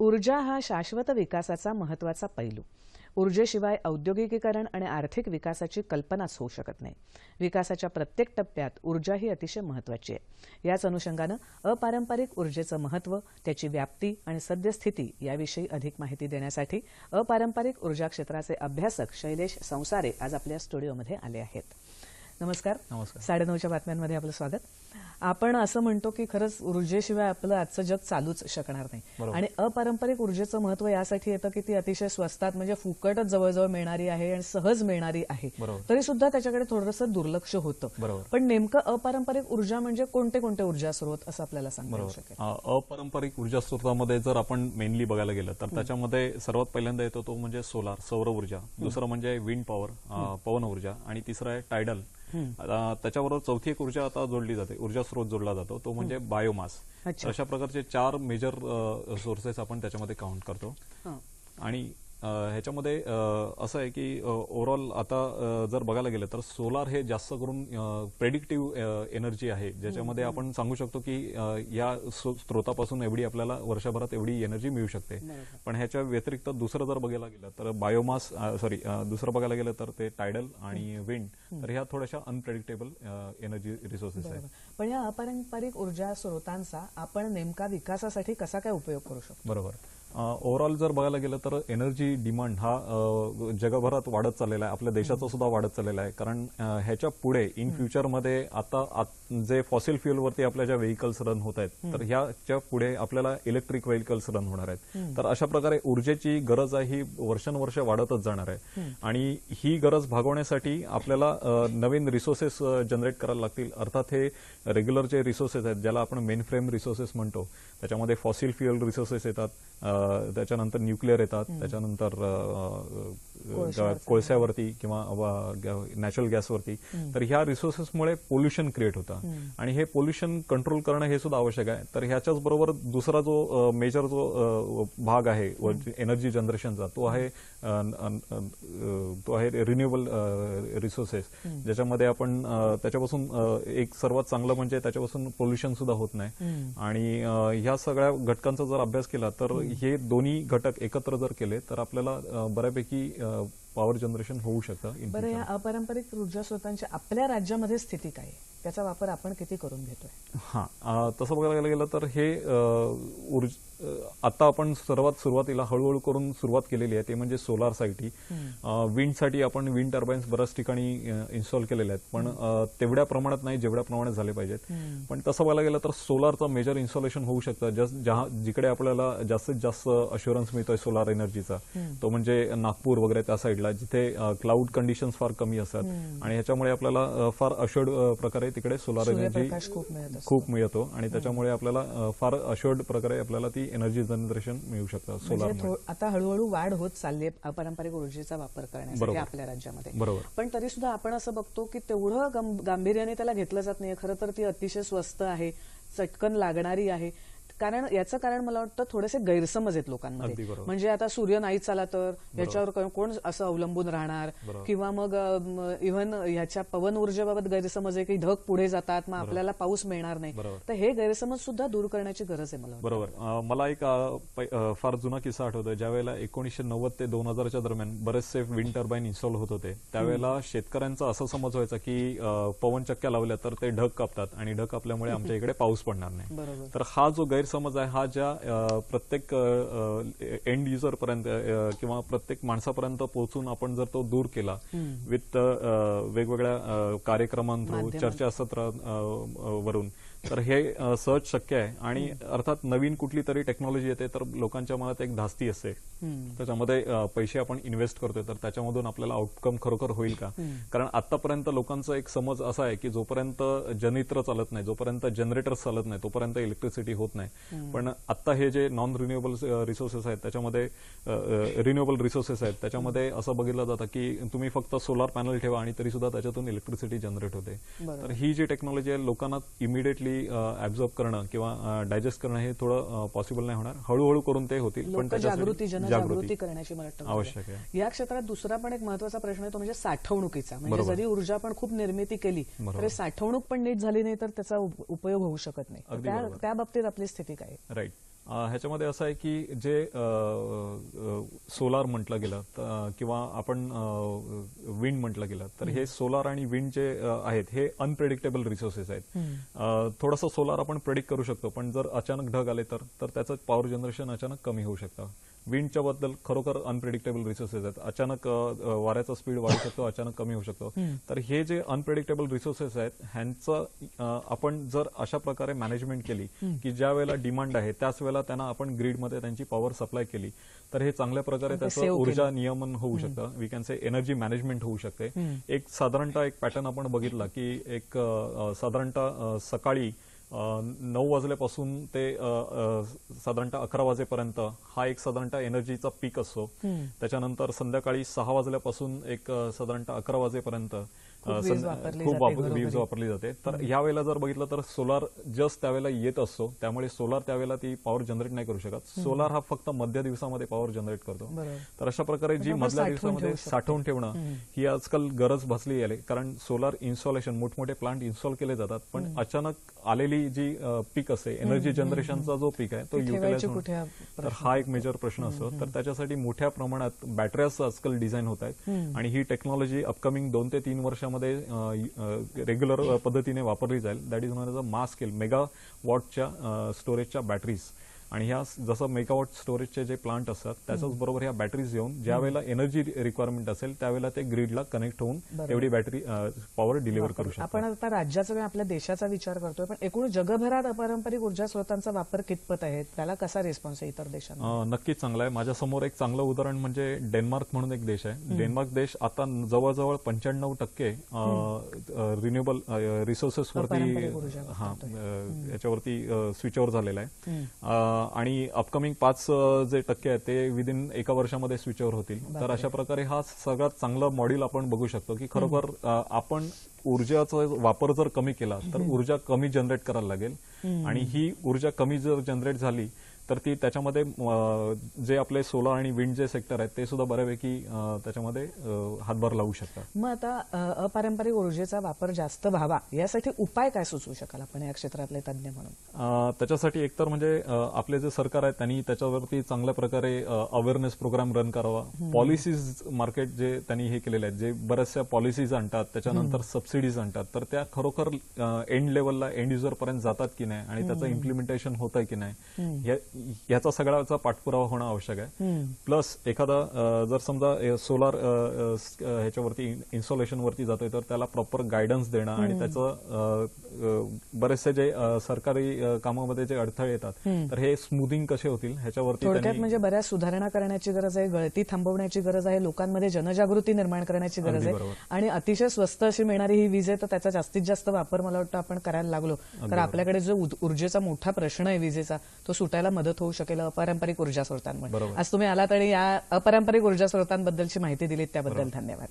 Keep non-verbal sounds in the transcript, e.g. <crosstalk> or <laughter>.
ऊर्जा हा शाश्वत विकासाचा महत्त्वाचा पैलू. ऊर्जेशिवाय औद्योगिकीकरण आणि आर्थिक विकासाची कल्पनाच होऊ शकत नाही. विकासाच्या प्रत्येक टप्प्यात ऊर्जा ही अतिशय महत्वाची आहे. याच अनुषंगानं अपारंपरिक ऊर्जेचं महत्त्व त्याची व्याप्ती आणि सद्यस्थिती याविषयी अधिक माहिती देण्यासाठी अपारंपरिक ऊर्जा क्षेत्राचे अभ्यासक शैलेश संसारे आज आपल्या स्टुडिओमध्ये आले आहेत. नमस्कार. नमस्कार. साडेनऊच्या बातम्यांमध्ये आपलं स्वागत. आपण असं म्हणतो की खरंच ऊर्जेशिवाय आपलं आजचं जग चालूच शकणार नाही. आणि अपारंपरिक ऊर्जेचं महत्त्व यासाठी येतं की ती अतिशय स्वस्तात म्हणजे फुकटच जवळजवळ मिळणारी आहे आणि सहज मिळणारी आहे. बरोबर. तरी सुद्धा त्याच्याकडे थोडंसं दुर्लक्ष होतं. बरोबर. पण नेमकं अपारंपरिक ऊर्जा म्हणजे कोणते कोणते ऊर्जा स्रोत असं आपल्याला बरोबर. शकेल? अपारंपरिक ऊर्जा स्रोतामध्ये जर आपण मेनली बघायला गेलं तर त्याच्यामध्ये सर्वात पहिल्यांदा येतो तो म्हणजे सोलार सौर ऊर्जा. दुसरं म्हणजे विंड पॉवर पवन ऊर्जा. आणि तिसरं आहे टायडल त्याच्याबरोबर चौथी एक ऊर्जा आता जोडली जाते. ऊर्जा स्रोत जोडला जातो तो म्हणजे बायोमास. अशा प्रकारचे चार मेजर सोर्सेस आपण त्याच्यामध्ये काउंट करतो. आणि ह्याच्यामध्ये असं आहे की ओव्हरऑल आता जर बघायला गेलं तर सोलार हे जास्त करून प्रेडिक्टिव्ह एनर्जी आहे. ज्याच्यामध्ये आपण सांगू शकतो की या स्रोतापासून एवढी आपल्याला वर्षभरात एवढी एनर्जी मिळू शकते. पण ह्याच्या व्यतिरिक्त दुसरं जर बघायला गेलं तर बायोमास सॉरी दुसरं बघायला गेलं तर ते टायडल आणि विंड तर ह्या थोड्याशा अनप्रेडिक्टेबल एनर्जी रिसोर्सेस आहेत. पण या अपारंपरिक ऊर्जा स्रोतांचा आपण नेमका विकासासाठी कसा काय उपयोग करू शकतो? बरोबर. ओव्हरऑल जर बघायला गेलं तर एनर्जी डिमांड हा जगभरात वाढत चाललेला आहे. आपल्या देशाचा सुद्धा वाढत चाललेला आहे. कारण ह्याच्या पुढे इन फ्युचरमध्ये आता आत- जे फॉसिल फ्युएलवरती आपल्या ज्या व्हेकल्स रन होत आहेत तर ह्याच्या पुढे आपल्याला इलेक्ट्रिक व्हेकल्स रन होणार आहेत. तर अशा प्रकारे ऊर्जेची गरज आहे ही वर्षानुवर्ष वाढतच जाणार आहे. आणि ही गरज भागवण्यासाठी आपल्याला नवीन रिसोर्सेस जनरेट करायला लागतील. अर्थात हे रेग्युलर जे रिसोर्सेस आहेत ज्याला आपण मेन फ्रेम रिसोर्सेस म्हणतो त्याच्यामध्ये फॉसिल फ्युएल रिसोर्सेस येतात त्याच्यानंतर न्यूक्लिअर येतात त्याच्यानंतर. कोळशावरती किंवा नॅचरल गॅसवरती. तर ह्या रिसोर्सेसमुळे पोल्युशन क्रिएट होतं. आणि हे पोल्युशन कंट्रोल करणं हे सुद्धा आवश्यक आहे. तर ह्याच्याच बरोबर दुसरा जो मेजर जो भाग आहे एनर्जी जनरेशनचा तो आहे तो आहे रिन्युएबल रिसोर्सेस ज्याच्यामध्ये आपण त्याच्यापासून एक सर्वात चांगलं म्हणजे त्याच्यापासून पोल्युशन सुद्धा होत नाही. आणि ह्या सगळ्या घटकांचा जर अभ्यास केला तर हे दोन्ही घटक एकत्र जर केले तर आपल्याला बऱ्यापैकी पॉवर जनरेशन होऊ शकतं बरं या अपारंपरिक ऊर्जा स्रोतांची आपल्या राज्यामध्ये स्थिती काय आहे? त्याचा वापर आपण किती करून घेतोय? हा तसं बघायला गेलं तर हे ऊर्ज आता आपण सर्वात सुरुवातीला हळूहळू करून सुरुवात केलेली आहे ते म्हणजे सोलारसाठी विंडसाठी आपण विंड टर्बाईन्स बऱ्याच ठिकाणी इन्स्टॉल केलेले आहेत पण तेवढ्या प्रमाणात नाही जेवढ्या प्रमाणात झाले पाहिजेत. पण तसं बघायला गेलं तर सोलारचं मेजर इन्स्टॉलेशन होऊ शकतं. जस्ट जिकडे आपल्याला जास्तीत जास्त अश्युरन्स मिळतोय सोलार एनर्जीचा तो म्हणजे नागपूर वगैरे त्या साईडला जिथे क्लाउड कंडिशन्स फार कमी असतात. आणि ह्याच्यामुळे आपल्याला फार अश्युर्ड प्रकारे तिकडे सोलार एनर्जी खूप मिळत आणि त्याच्यामुळे आपल्याला फार अश्युर्ड प्रकारे आपल्याला ती एनर्जी जनरेशन मिळू शकतं म्हणजे सोलार थो- आता हळूहळू वाढ होत चालली आहे अपारंपरिक ऊर्जेचा वापर करण्यासाठी. आपल्या राज्यामध्ये. बरोबर. पण तरी सुद्धा आपण असं बघतो की तेवढं गांभीर्याने त्याला घेतलं जात नाही. खरं तर ती अतिशय स्वस्त आहे चटकन लागणारी आहे. कारण याचं कारण मला वाटतं थोडेसे गैरसमज आहेत लोकांमध्ये. म्हणजे आता सूर्य नाहीच आला तर याच्यावर कोण असं अवलंबून राहणार. किंवा मग इव्हन ह्याच्या पवन ऊर्जेबाबत गैरसमज आहे की ढग पुढे जातात मग आपल्याला पाऊस मिळणार नाही. तर हे गैरसमज सुद्धा दूर करण्याची गरज आहे मला. बरोबर. मला एक फार जुना किस्सा आठवतो ज्यावेळेला एकोणीसशे नव्वद ते दोन हजारच्या दरम्यान बरेचसे विंड टर्बाईन इन्स्टॉल होत होते. त्यावेळेला शेतकऱ्यांचा असं समज व्हायचा की पवन चक्क्या लावल्या तर ते ढग कापतात आणि ढग कापल्यामुळे आमच्या <laughs> इकडे पाऊस पडणार नाही. तर हा जो गैरसमज आहे हा ज्या प्रत्येक एंड युजर पर्यंत किंवा प्रत्येक माणसापर्यंत पोहोचून आपण जर तो दूर केला विथ वेगवेगळ्या अ, कार्यक्रमांथ्रू माध्यमांतून. चर्चासत्र वरून तर हे सहज शक्य आहे. आणि अर्थात नवीन कुठली तरी टेक्नॉलॉजी येते तर लोकांच्या मनात एक धास्ती असते. त्याच्यामध्ये पैसे आपण इन्व्हेस्ट करतोय तर त्याच्यामधून आपल्याला आउटकम खरोखर होईल का? कारण आतापर्यंत लोकांचा एक समज असा आहे की जोपर्यंत जनित्र चालत नाही जोपर्यंत जनरेटर चालत नाही तोपर्यंत इलेक्ट्रिसिटी होत नाही. पण आता हे जे नॉन रिन्युएबल रिसोर्सेस आहेत त्याच्यामध्ये रिन्युएबल रिसोर्सेस आहेत त्याच्यामध्ये असं बघितलं जातं की तुम्ही फक्त सोलार पॅनल ठेवा आणि तरी सुद्धा त्याच्यातून इलेक्ट्रिसिटी जनरेट होते. तर ही जी टेक्नॉलॉजी आहे लोकांना इमिडिएटली ऍब्झॉर्ब करणं किंवा डायजेस्ट करणं हे थोडं पॉसिबल नाही होणार हळूहळू करून ते होतील त्याच्यासाठी जागृती जनजागृती करण्याची मला वाटतं आवश्यक आहे. या क्षेत्रात दुसरा पण एक महत्त्वाचा प्रश्न आहे तो म्हणजे साठवणुकीचा म्हणजे. जरी ऊर्जा आपण खूप निर्मिती केली. तरी साठवणूक पण नीट झाली नाही तर त्याचा उप- उपयोग होऊ शकत नाही त्या बाबतीत आपली स्थिती काय? राईट ह्याच्यामध्ये असं आहे की जे सोलार म्हटलं गेलं किंवा आपण विंड म्हटलं गेलं तर हे सोलार आणि विंड जे आहेत हे अनप्रेडिक्टेबल रिसोर्सेस आहेत. थोडंसं सोलार आपण प्रेडिक्ट करू शकतो पण जर अचानक ढग आले तर तर त्याचं पॉवर जनरेशन अचानक कमी होऊ शकतं. विंडच्या बद्दल खरोखर अनप्रेडिक्टेबल रिसोर्सेस आहेत. अचानक वाऱ्याचा स्पीड वाढू शकतो अचानक कमी होऊ शकतो. तर हे जे अनप्रेडिक्टेबल रिसोर्सेस आहेत ह्यांचं आपण जर अशा प्रकारे मॅनेजमेंट केली की ज्या वेळेला डिमांड आहे त्याच वेळेला त्यांना आपण ग्रीडमध्ये त्यांची पॉवर सप्लाय केली तर हे चांगल्या प्रकारे त्याचं ऊर्जा नियमन होऊ शकतं. We can say energy management होऊ शकते. एक साधारणतः एक पॅटर्न आपण बघितला की एक साधारणतः सकाळी नऊ वाजल्यापासून ते साधारणतः अकरा वाजेपर्यंत हा एक साधारणतः एनर्जीचा पीक असतो. त्याच्यानंतर संध्याकाळी सहा वाजल्यापासून एक साधारणतः अकरा वाजेपर्यंत खूप वीज वापरली जाते तर या वेळेला जर बघितलं तर सोलार जस्ट त्यावेळेला येत असतो. त्यामुळे सोलार त्यावेळेला ती पॉवर जनरेट नाही करू शकत. सोलार हा फक्त मध्य दिवसामध्ये पॉवर जनरेट करतो. तर अशा प्रकारे जी मधल्या दिवसामध्ये. साठवून ठेवणं ही आजकाल गरज भासली आहे कारण सोलार इन्स्टॉलेशन मोठमोठे प्लांट इन्स्टॉल केले जातात. पण अचानक आलेली जी पीक असते एनर्जी जनरेशनचा जो पीक आहे तो युटिलाइज हा तर हा एक मेजर प्रश्न असतो. तर त्याच्यासाठी मोठ्या प्रमाणात बॅटऱ्याच आजकाल डिझाईन होत आहेत. आणि ही टेक्नॉलॉजी अपकमिंग दोन ते तीन वर्षामध्ये रेग्युलर पद्धतीने वापरली जाईल. That is known as a mass scale mega वॉटच्या स्टोरेजच्या बॅटरीज आणि ह्या जसं मेगावॉट स्टोरेजचे जे प्लांट असतात त्याच्याच बरोबर ह्या बॅटरीज येऊन ज्या वेळेला एनर्जी रिक्वायरमेंट असेल त्यावेळेला ते ग्रीडला कनेक्ट होऊन तेवढी बॅटरी पॉवर डिलिव्हर करू शकतात. आपण आता राज्याचा किंवा आपल्या देशाचा विचार करतोय पण एकूण जगभरात अपारंपरिक ऊर्जा स्रोतांचा वापर कितपत आहे? त्याला कसा रिस्पॉन्स आहे इतर देशांना नक्कीच चांगला आहे. माझ्यासमोर एक चांगलं उदाहरण म्हणजे डेन्मार्क म्हणून एक देश आहे. डेन्मार्क देश आता जवळजवळ पंच्याण्णव टक्के रिन्युएबल रिसोर्सेस वरती अपारंपरिक ऊर्जा हा अ, याच्यावरती स्विच ओव्हर झालेला आहे. आणि अपकमिंग पाच जे टक्के आहेत ते विदिन एका वर्षामध्ये स्विच ओव्हर होतील. तर अशा प्रकारे हा सगळ्यात चांगलं मॉड्यूल आपण बघू शकतो की खरोखर आपण ऊर्जाचा वापर जर कमी केला तर ऊर्जा कमी जनरेट करायला लागेल. आणि ही ऊर्जा कमी जर जनरेट झाली तर ती त्याच्यामध्ये जे आपले सोलार आणि विंड जे सेक्टर आहेत ते सुद्धा बऱ्यापैकी त्याच्यामध्ये हातभार लावू शकतात. मग आता अपारंपरिक ऊर्जेचा वापर जास्त व्हावा यासाठी उपाय काय सुचवू शकाल आपण या क्षेत्रातले तज्ज्ञ म्हणून? त्याच्यासाठी एकतर म्हणजे आपले जे सरकार आहे त्यांनी त्याच्यावरती चांगल्या प्रकारे अवेअरनेस प्रोग्राम रन करावा. पॉलिसीज मार्केट जे त्यांनी हे केलेले आहेत जे बऱ्याचशा पॉलिसीज आणतात त्याच्यानंतर सबसिडीज आणतात तर त्या खरोखर एंड लेवलला एंड युजर पर्यंत जातात की नाही? आणि त्याचं इम्प्लिमेंटेशन होत आहे की नाही? याचा सगळ्याचा पाठपुरावा होणं आवश्यक आहे. प्लस एखादा जर समजा सोलार ह्याच्यावरती इन्स्टॉलेशन वरती जातोय तर त्याला प्रॉपर गायडन्स देणं आणि त्याचं बरेचसे जे सरकारी कामामध्ये जे अडथळे येतात तर हे स्मूथिंग कसे होतील? ह्याच्यावरती थोडक्यात म्हणजे बऱ्याच सुधारणा करण्याची गरज आहे गळती थांबवण्याची गरज आहे लोकांमध्ये जनजागृती निर्माण करण्याची गरज आहे. आणि अतिशय स्वस्त अशी मिळणारी ही वीज आहे तर त्याचा जास्तीत जास्त वापर मला वाटतं आपण करायला लागलो. तर आपल्याकडे जो ऊर्जेचा मोठा प्रश्न आहे विजेचा तो सुटायला मदत होऊ शकेल अपारंपरिक ऊर्जा स्रोतांमुळे. आज तुम्ही आलात आणि या अपारंपरिक ऊर्जा स्रोतांबद्दलची माहिती दिलीत त्याबद्दल धन्यवाद.